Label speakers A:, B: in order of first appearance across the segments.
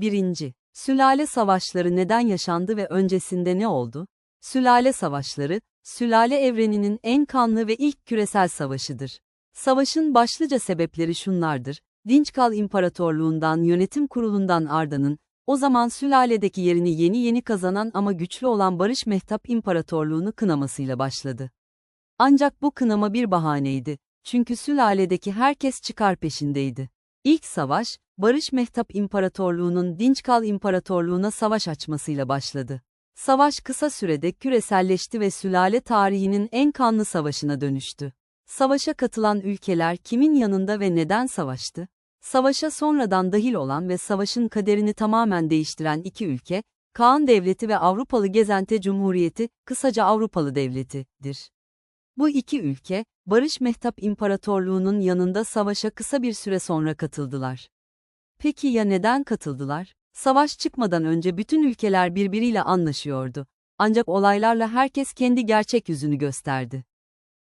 A: 1. Sülale savaşları neden yaşandı ve öncesinde ne oldu? Sülale savaşları, sülale evreninin en kanlı ve ilk küresel savaşıdır. Savaşın başlıca sebepleri şunlardır. Dinçkal İmparatorluğundan yönetim kurulundan Arda'nın, o zaman sülaledeki yerini yeni yeni kazanan ama güçlü olan Barış Mehtap İmparatorluğunu kınamasıyla başladı. Ancak bu kınama bir bahaneydi. Çünkü sülaledeki herkes çıkar peşindeydi. İlk savaş, Barış Mehtap İmparatorluğu'nun Dinçkal İmparatorluğu'na savaş açmasıyla başladı. Savaş kısa sürede küreselleşti ve sülale tarihinin en kanlı savaşına dönüştü. Savaşa katılan ülkeler kimin yanında ve neden savaştı? Savaşa sonradan dahil olan ve savaşın kaderini tamamen değiştiren iki ülke, Kaan Devleti ve Avrupalı Gezente Cumhuriyeti, kısaca Avrupalı Devleti'dir. Bu iki ülke, Barış Mehtap İmparatorluğu'nun yanında savaşa kısa bir süre sonra katıldılar. Peki ya neden katıldılar? Savaş çıkmadan önce bütün ülkeler birbiriyle anlaşıyordu. Ancak olaylarla herkes kendi gerçek yüzünü gösterdi.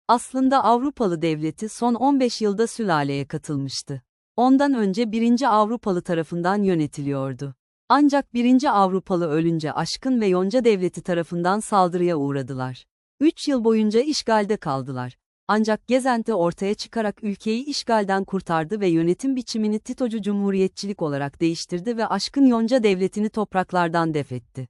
A: Aslında Avrupalı devleti son 15 yılda sülaleye katılmıştı. Ondan önce 1. Avrupalı tarafından yönetiliyordu. Ancak 1. Avrupalı ölünce Aşkın ve Yonca devleti tarafından saldırıya uğradılar. 3 yıl boyunca işgalde kaldılar. Ancak Gezente ortaya çıkarak ülkeyi işgalden kurtardı ve yönetim biçimini Titocu Cumhuriyetçilik olarak değiştirdi ve Aşkın Yonca devletini topraklardan defetti.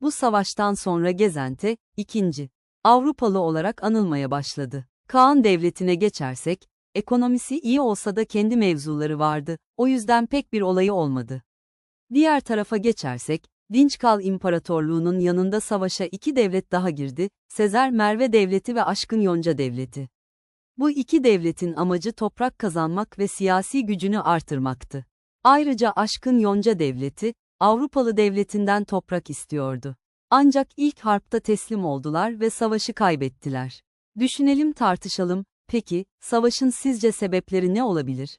A: Bu savaştan sonra Gezente, ikinci Avrupalı olarak anılmaya başladı. Kaan devletine geçersek, ekonomisi iyi olsa da kendi mevzuları vardı, o yüzden pek bir olayı olmadı. Diğer tarafa geçersek, Dinçkal İmparatorluğu'nun yanında savaşa iki devlet daha girdi, Sezer Merve Devleti ve Aşkın Yonca Devleti. Bu iki devletin amacı toprak kazanmak ve siyasi gücünü artırmaktı. Ayrıca Aşkın Yonca Devleti, Avrupalı devletinden toprak istiyordu. Ancak ilk harpta teslim oldular ve savaşı kaybettiler. Düşünelim tartışalım, peki, savaşın sizce sebepleri ne olabilir?